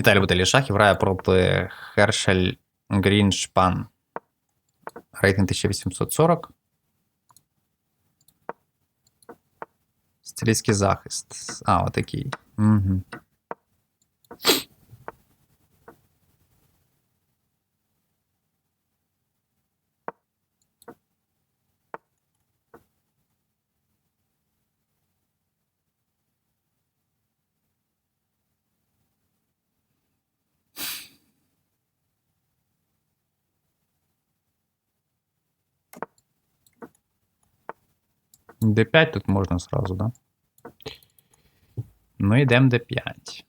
Віталій Бутелі Шахів грає проти Хершель Гріншпан. Рейтинг 1840. Стрільський захист. А, отакий. Угу. D5 тут можна сразу, да? Ну, йдемо D5.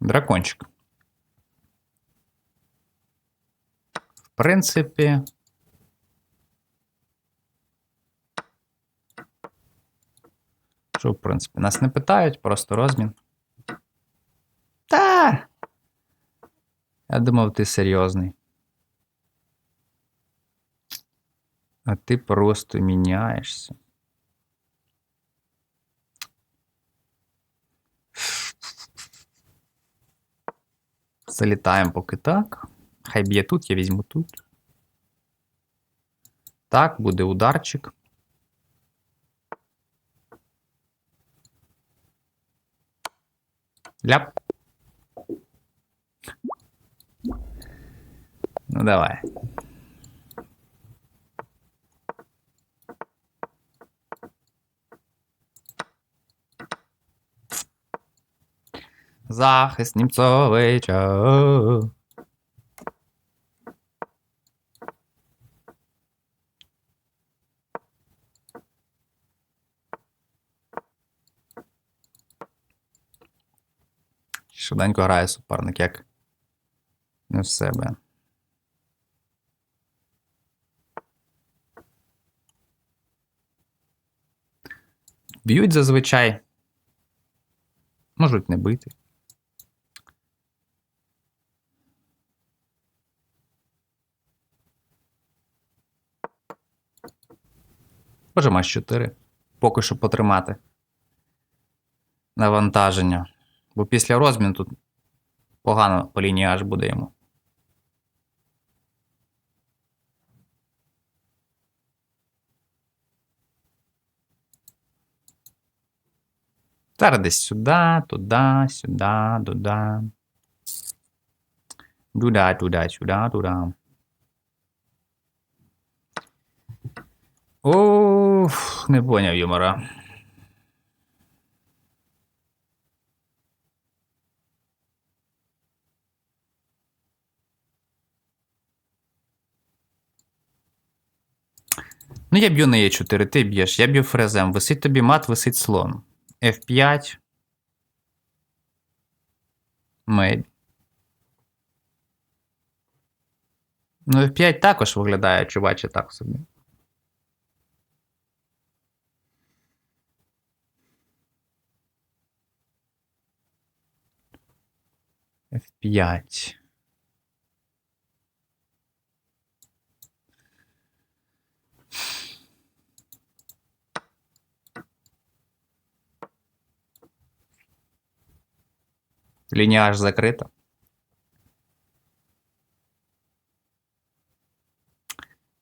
Дракончик. В принципі. Що, в принципі, нас не питають, просто розмін. Та. Я думав, ти серйозний. А ти просто міняєшся. Залітаємо поки так. Хай б'є тут, я візьму тут. Так, буде ударчик. Ляп. Ну давай. Захист Німцовича. Швиденько грає суперник, як не в себе. Б'ють зазвичай. Можуть не бити. Може, маш 4. Поки що потримати. Навантаження. Бо після розміну тут погано по лінії аж буде йому. Зараз десь сюди, туди, сюди, туди. Туди, туди, сюди, туди. Уф, не поняв юмора. Ну, я б'ю на Е4, ти б'єш, я б'ю фрезем. Висить тобі мат, висить слон. F5. Maybe. Ну, F5 також виглядає, чуваче, так собі. F5. Лінія аж закрита.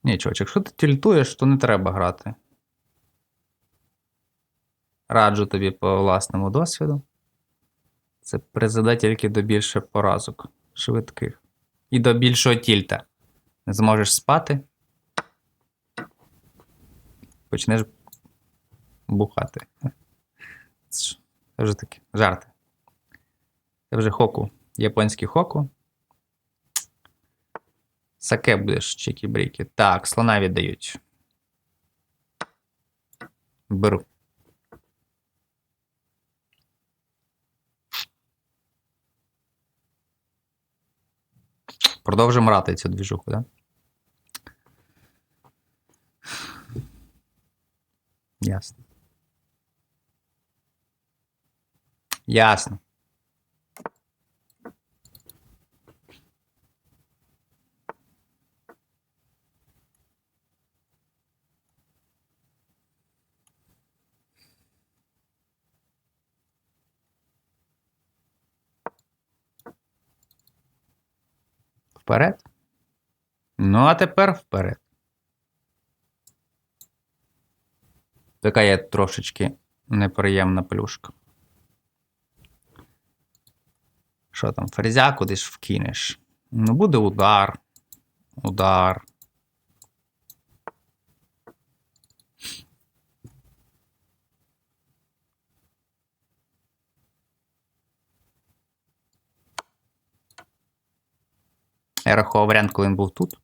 Ні, чувач, якщо ти тільтуєш, то не треба грати. Раджу тобі по власному досвіду. Це призведе тільки до більше поразок швидких. І до більшого тільта. Не зможеш спати. Почнеш бухати. Це ж- таке жарти. Це вже хоку. Японський хоку. Саке будеш чекі-бріки. Так, слона віддають. Беру. Продовжимо рати цю двіжуху, так? Да? Ясно. Ясно. Вперед. Ну, а тепер вперед. Така є трошечки неприємна плюшка. Що там, ферзя кудись вкинеш? Ну, буде удар. Удар. Я рахував варіант, коли він був тут.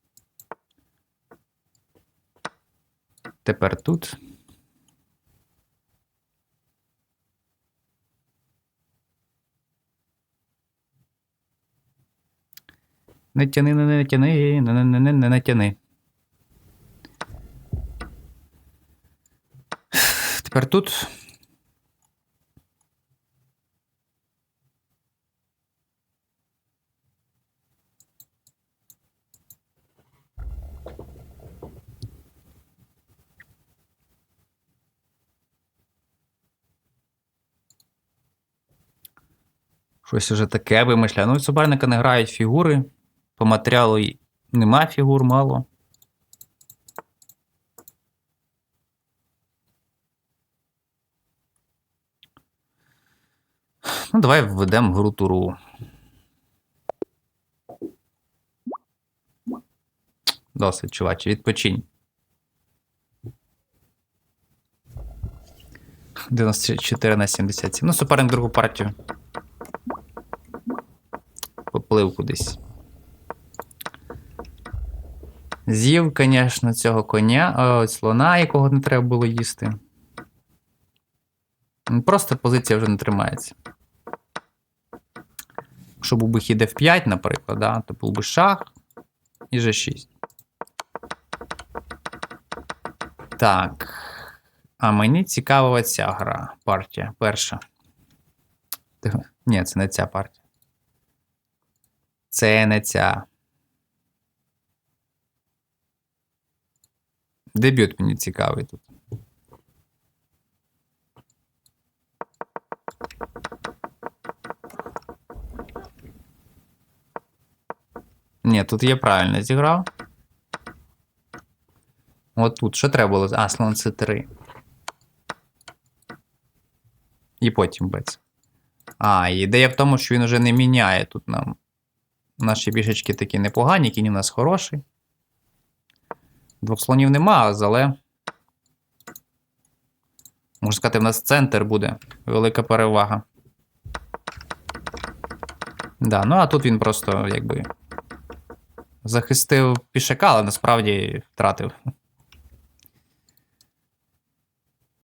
Тепер тут. Не тяни, не, не тяни, не, не, не, не, не, не тяни. Тепер тут. Щось уже таке вимишляє. Ну, у суперника не грають фігури. По матеріалу нема фігур мало. Ну, давай введемо гру туру. Досить, чуваче, відпочинь. 94 на 77. Ну, суперник другу партію. Поплив кудись. З'їв, звісно, цього коня, о, слона, якого не треба було їсти. Ну, Просто позиція вже не тримається. Якщо був би хід F5, наприклад, да, то був би шах і G6. Так. А мені цікава ця гра. Партія. Перша. Ні, це не ця партія. Це не ця. Дебют мені цікавий тут. Ні, тут я правильно зіграв. От тут що треба було? А, слон С3. І потім бець. А, ідея в тому, що він уже не міняє тут нам. Наші бішечки такі непогані, кінь у нас хороший. Двох слонів нема, але. Можна сказати, в нас центр буде. Велика перевага. Да, ну а тут він просто якби захистив пішака, але насправді втратив